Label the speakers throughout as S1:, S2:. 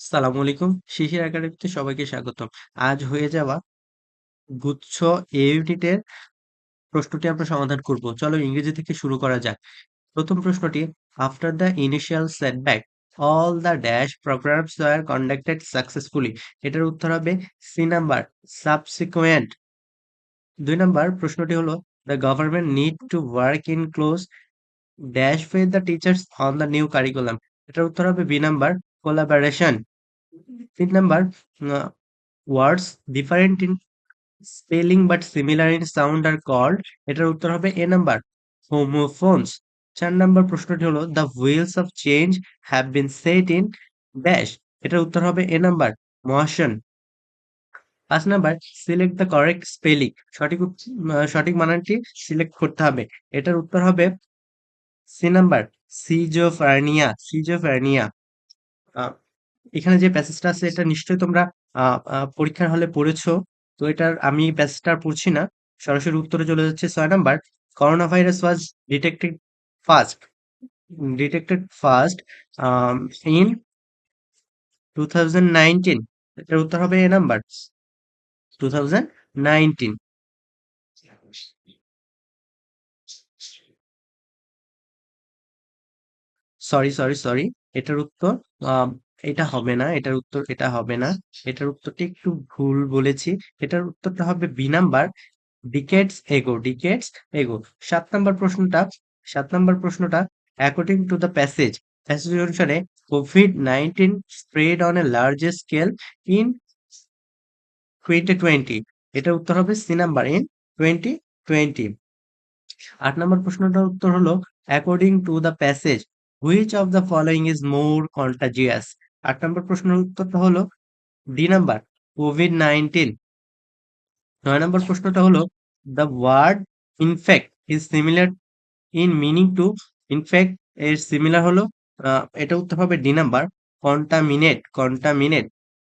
S1: সালামু আলাইকুম। শিশির একাডেমিতে সবাইকে স্বাগতম। আজ হয়ে যাওয়া গুচ্ছ এ ইউনিটের প্রশ্নটি আমরা সমাধান করব। চলো ইংরেজি থেকে শুরু করা যাক। প্রথম প্রশ্নটি after the initial setback all the dash programmes are conducted successfully এটার উত্তর হবে সি নাম্বার সাবসিকুয়েন্ট দুই নাম্বার প্রশ্নটি হলো the government need to work in close dash with the teachers on the new curriculum এটার উত্তর হবে বি নাম্বার কোলাবারেশন তিন number words different in spelling but similar in sound are called এটার উত্তর হবে এ নাম্বার হোমোফোনস চার number প্রশ্নটি হলো the wheels of change have been set in dash এটার উত্তর হবে এ নাম্বার মোশন পাঁচ number select the correct spelling সঠিক সঠিক মানানটি সিলেক্ট করতে হবে। এটার উত্তর হবে সি নাম্বার সিজোফার্নিয়া সিজোফার্নিয়া এখানে যে প্যাসেজটা আছে, এটা নিশ্চয়ই তোমরা পরীক্ষার হলে পড়েছো। তো এটার, আমি প্যাসেজটা পড়ছি না। সরাসরি উত্তরে চলে যাচ্ছে ছয় number. Coronavirus was detected first detected first in two thousand এটার উত্তর হবে A number. Two nineteen sorry sorry sorry এটার উত্তর এটা হবে না, এটার উত্তর, এটা হবে না। এটার উত্তরটি একটু ভুল বলেছি। এটার উত্তরটা হবে বি নাম্বার। ডিকেটস এগো ডিকেটস এগো। সাত নাম্বার প্রশ্নটা, সাত নাম্বার প্রশ্নটা according to the passage passage অনুসারে covid nineteen spread on a large scale in twenty twenty এটার উত্তর হবে C number in twenty twenty আট নম্বর প্রশ্নটার উত্তর হলো according to the passage which of the following is more contagious আট নম্বর প্রশ্নের উত্তরটা হলো ডি নাম্বার কোভিড নাইনটিন নয় নম্বর প্রশ্নটা হলো the word infect is similar in meaning to infect এর সিমিলার হলো এটা উত্তর হবে ডি নাম্বার কন্টামিনেট কন্টামিনেট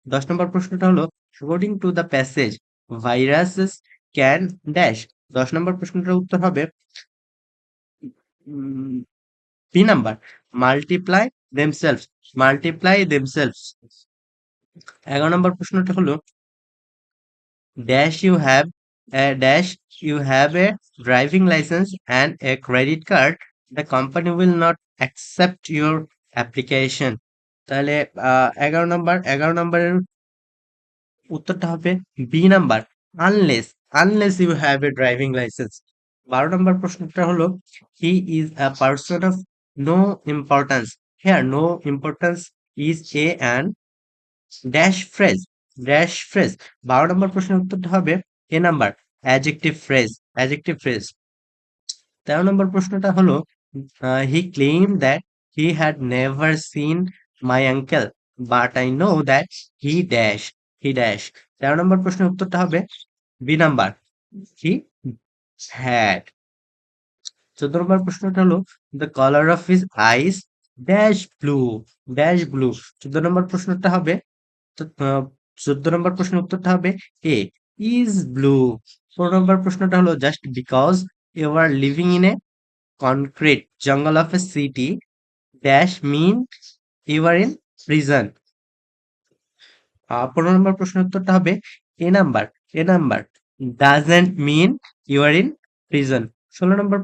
S1: দশ নম্বর প্রশ্নটা হলো according to the passage viruses can dash দশ নম্বর প্রশ্নটার উত্তর হবে B number multiply themselves multiply themselves এগারো নম্বর প্রশ্নটা হলো dash you have dash you have a driving licence and a credit card the company will not accept your application তাহলে এগারো নম্বর, এগারো নম্বরের উত্তরটা হবে B number unless unless you have a driving licence বারো নম্বর প্রশ্নটা হলো he is a person of no importance here no importance is a and dash phrase dash phrase বারো নম্বর প্রশ্নের উত্তরটা হবে A number adjective phrase adjective phrase তেরো নম্বর প্রশ্নটা হলো he claim that he had never seen my uncle but I know that he dash he dash তেরো নম্বর প্রশ্নের উত্তরটা হবে বি নাম্বার হি হ্যাড চোদ্দ নম্বর প্রশ্নটা হলো the colour of his eyes dash blue dash blue. চোদ্দ নম্বর প্রশ্নটা হবে চোদ্দ নম্বর প্রশ্নের উত্তরটা হবে এ ইজ ব্লু পনেরো নম্বর প্রশ্নটা হলো just because you are living in a concrete jungle of a city dash mean you are in prison পনেরো নম্বর প্রশ্নের উত্তরটা হবে A number A number doesn't mean you are in prison ষোলো নম্বর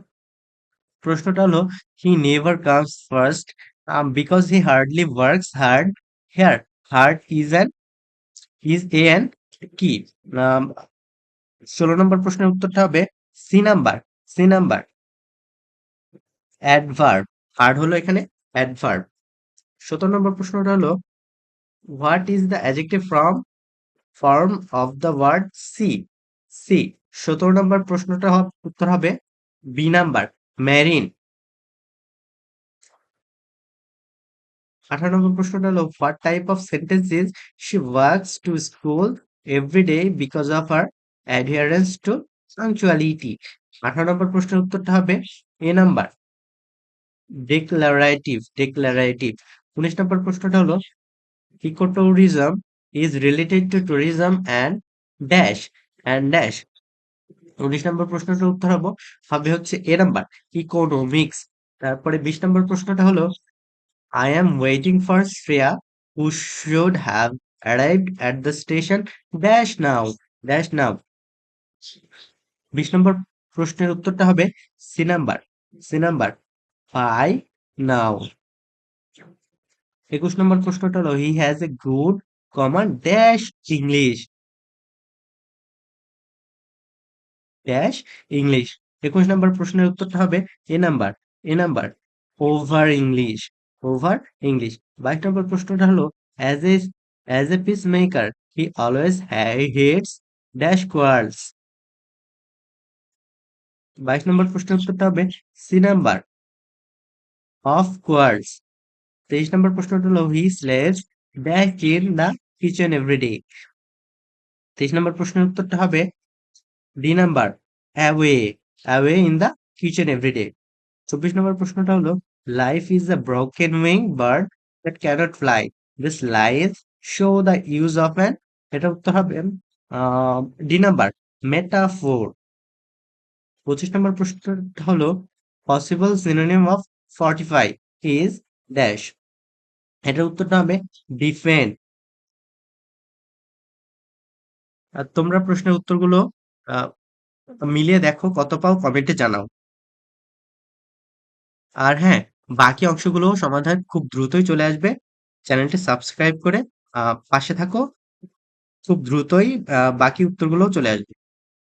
S1: প্রশ্নটা হলো he never comes first because he hardly works hard here hard is an is a an কি ষোলো নম্বর প্রশ্নের উত্তরটা হবে C number C number adverb hard হলো এখানে অ্যাডভার্ব সতেরো নম্বর প্রশ্নটা হলো what is the adjective form form of the word C C সতেরো নম্বর প্রশ্নটা উত্তর হবে বি নাম্বার ম্যারিন আঠারো নম্বর প্রশ্নটা হলো what type of sentences she works to school every day because of our adherence to punctuality আঠারো নম্বর প্রশ্নের উত্তরটা হবে এ নাম্বার ডিক্লারেটিভ ডিক্লারেটিভ উনিশ নম্বর প্রশ্নটা হলো ecotourism is related to tourism and dash and dash উনিশ নম্বর প্রশ্নটার উত্তর হব হবে হচ্ছে এ নাম্বার, ইকোনমিক্স। তারপরে বিশ নম্বর প্রশ্নটা হলো I am waiting for Shreya who should have arrived at the station dash now dash now বিশ নম্বর প্রশ্নের উত্তরটা হবে C number C number by now একুশ নম্বর প্রশ্নটা হলো he has a good common dash English dash English একুশ নম্বর প্রশ্নের উত্তরটা হবে A number A number over English over English বাইশ নম্বর প্রশ্নটা হলো as a as a peace maker he always hates dash quarrels বাইশ নম্বর প্রশ্নের উত্তরটা হবে সি নাম্বার অফ কোয়ার্লস তেইশ নম্বর প্রশ্নটা হলো he slaves dash in the kitchen everyday তেইশ নম্বর প্রশ্নের উত্তরটা হবে D number away away in the kitchen everyday চব্বিশ নম্বর প্রশ্নটা হলো life is a broken wing bird that cannot fly this life show the use of an এটা উত্তর হবে ডি নাম্বার মেটাফোর পঁচিশ নম্বর প্রশ্নটা হলো possible synonym of fortify is dash এটার উত্তরটা হবে ডিফেন্ড আর তোমরা প্রশ্নের উত্তরগুলো মিলিয়ে দেখো কত পাও কমেন্টে জানাও। আর হ্যাঁ বাকি অংশগুলো সমাধান খুব দ্রুতই চলে আসবে। চ্যানেলটি সাবস্ক্রাইব করে পাশে থাকো। খুব দ্রুতই বাকি উত্তরগুলো চলে আসবে।